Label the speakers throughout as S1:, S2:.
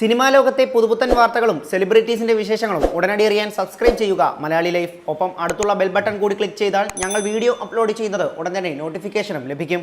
S1: Cinema ലോകത്തെ പുതുപുത്തൻ വാർത്തകളും സെലിബ്രിറ്റീസിന്റെ വിശേഷങ്ങളും ഉടനടി അറിയാൻ സബ്സ്ക്രൈബ് ചെയ്യുക. മലയാളി ലൈഫ്. ഒപ്പം അടുത്തുള്ള ബെൽ ബട്ടൺ കൂടി ക്ലിക്ക് ചെയ്താൽ ഞങ്ങൾ വീഡിയോ അപ്ലോഡ് ചെയ്യുന്നത് ഉടൻ തന്നെ നോട്ടിഫിക്കേഷനും ലഭിക്കും.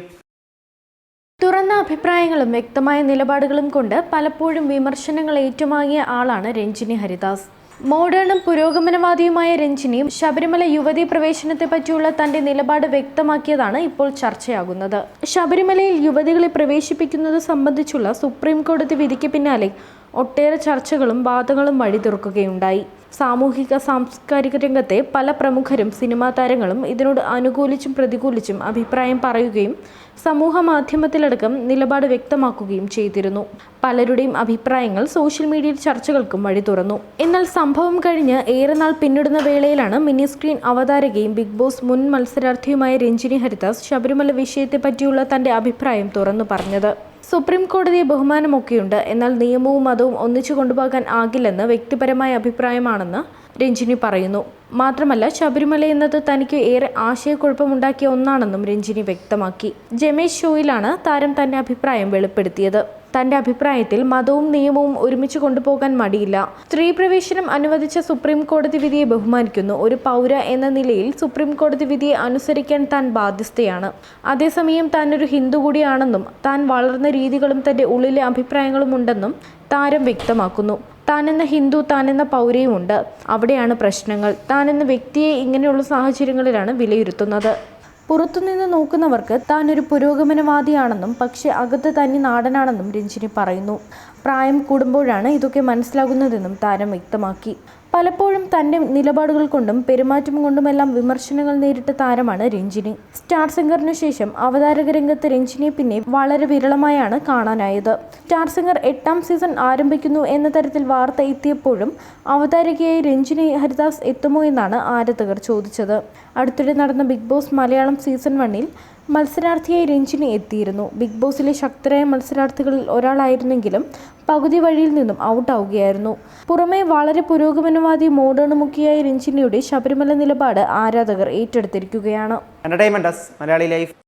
S2: തുറന്ന അഭിപ്രായങ്ങളും വ്യക്തമായ നിലപാടുകളും കൊണ്ട് പലപ്പോഴും വിമർശനങ്ങൾ ഏറ്റുവാങ്ങിയ ആളാണ് രഞ്ജിനി ഹരിദാസ്. മോഡേണും പുരോഗമനവാദിയുമായ രഞ്ജിനി ശബരിമല യുവതി പ്രവേശനത്തെ പറ്റിയുള്ള തന്റെ നിലപാട് വ്യക്തമാക്കിയതാണ് ഇപ്പോൾ ചർച്ചയാകുന്നത്. ശബരിമലയിൽ യുവതികളെ പ്രവേശിപ്പിക്കുന്നത് സംബന്ധിച്ചുള്ള സുപ്രീം കോടതി വിധിക്ക് പിന്നാലെ ഒട്ടേറെ ചർച്ചകളും വാദങ്ങളും വഴി തുറക്കുകയുണ്ടായി. സാമൂഹിക സാംസ്കാരിക രംഗത്തെ പല പ്രമുഖരും സിനിമാ താരങ്ങളും ഇതിനോട് അനുകൂലിച്ചും പ്രതികൂലിച്ചും അഭിപ്രായം പറയുകയും സമൂഹ മാധ്യമത്തിലടക്കം നിലപാട് വ്യക്തമാക്കുകയും ചെയ്തിരുന്നു. പലരുടെയും അഭിപ്രായങ്ങൾ സോഷ്യൽ മീഡിയയിൽ ചർച്ചകൾക്കും വഴി തുറന്നു. എന്നാൽ സംഭവം കഴിഞ്ഞ് ഏറെ നാൾ പിന്നിടുന്ന വേളയിലാണ് മിനി സ്ക്രീൻ അവതാരകയും ബിഗ് ബോസ് മുൻ മത്സരാർത്ഥിയുമായ രഞ്ജിനി ഹരിദാസ് ശബരിമല വിഷയത്തെ പറ്റിയുള്ള തന്റെ അഭിപ്രായം തുറന്നു പറഞ്ഞത്. സുപ്രീം കോടതിയെ ബഹുമാനമൊക്കെയുണ്ട്. എന്നാൽ നിയമവും മതവും ഒന്നിച്ചു കൊണ്ടുപോകാൻ ആകില്ലെന്ന് വ്യക്തിപരമായ അഭിപ്രായമാണെന്ന് രഞ്ജിനി പറയുന്നു. മാത്രമല്ല ശബരിമല എന്നത് തനിക്ക് ഏറെ ആശയക്കുഴപ്പമുണ്ടാക്കിയ ഒന്നാണെന്നും രഞ്ജിനി വ്യക്തമാക്കി. ജമേഷ് ഷോയിലാണ് താരം തന്റെ അഭിപ്രായം വെളിപ്പെടുത്തിയത്. തന്റെ അഭിപ്രായത്തിൽ മതവും നിയമവും ഒരുമിച്ച് കൊണ്ടുപോകാൻ മടിയില്ല. സ്ത്രീ പ്രവേശനം അനുവദിച്ച സുപ്രീം കോടതി വിധിയെ ബഹുമാനിക്കുന്നു. ഒരു പൗര എന്ന നിലയിൽ സുപ്രീം കോടതി വിധിയെ അനുസരിക്കാൻ താൻ ബാധ്യസ്ഥയാണ്. അതേസമയം താൻ ഒരു ഹിന്ദു കൂടിയാണെന്നും താൻ വളർന്ന രീതികളും തന്റെ ഉള്ളിലെ അഭിപ്രായങ്ങളും ഉണ്ടെന്നും താരം വ്യക്തമാക്കുന്നു. താൻ എന്ന ഹിന്ദു താൻ താനെന്ന പൗരയുമുണ്ട് അവിടെയാണ് പ്രശ്നങ്ങൾ. താനെന്ന വ്യക്തിയെ ഇങ്ങനെയുള്ള സാഹചര്യങ്ങളിലാണ് വിലയിരുത്തുന്നത്. പുറത്തുനിന്ന് നോക്കുന്നവർക്ക് താൻ ഒരു പുരോഗമനവാദിയാണെന്നും പക്ഷേ അകത്ത് തന്നെ നാടനാണെന്നും രഞ്ജിനി പറയുന്നു. പ്രായം കൂടുമ്പോഴാണ് ഇതൊക്കെ മനസ്സിലാകുന്നതെന്നും താരം വ്യക്തമാക്കി. പലപ്പോഴും തന്റെ നിലപാടുകൾ കൊണ്ടും പെരുമാറ്റം കൊണ്ടുമെല്ലാം വിമർശനങ്ങൾ നേരിട്ട താരമാണ് രഞ്ജിനി. സ്റ്റാർ സിംഗറിനു ശേഷം അവതാരക രംഗത്ത് രഞ്ജിനിയെ പിന്നെ വളരെ വിരളമായാണ് കാണാനായത്. സ്റ്റാർ സിംഗർ എട്ടാം സീസൺ ആരംഭിക്കുന്നു എന്ന തരത്തിൽ വാർത്ത എത്തിയപ്പോഴും അവതാരകയായി രഞ്ജിനി ഹരിദാസ് എത്തുമോ എന്നാണ് ആരാധകർ ചോദിച്ചത്. അടുത്തിടെ നടന്ന ബിഗ് ബോസ് മലയാളം സീസൺ വണ്ണിൽ മത്സരാർത്ഥിയായി രഞ്ജിനി എത്തിയിരുന്നു. ബിഗ് ബോസിലെ ശക്തരായ മത്സരാർത്ഥികളിൽ ഒരാളായിരുന്നെങ്കിലും പകുതി വഴിയിൽ നിന്നും ഔട്ടാവുകയായിരുന്നു. പുറമെ വളരെ പുരോഗമനവാദി മോഡേണുമുഖിയായ രഞ്ജിനിയുടെ ശബരിമല നിലപാട് ആരാധകർ ഏറ്റെടുത്തിരിക്കുകയാണ്.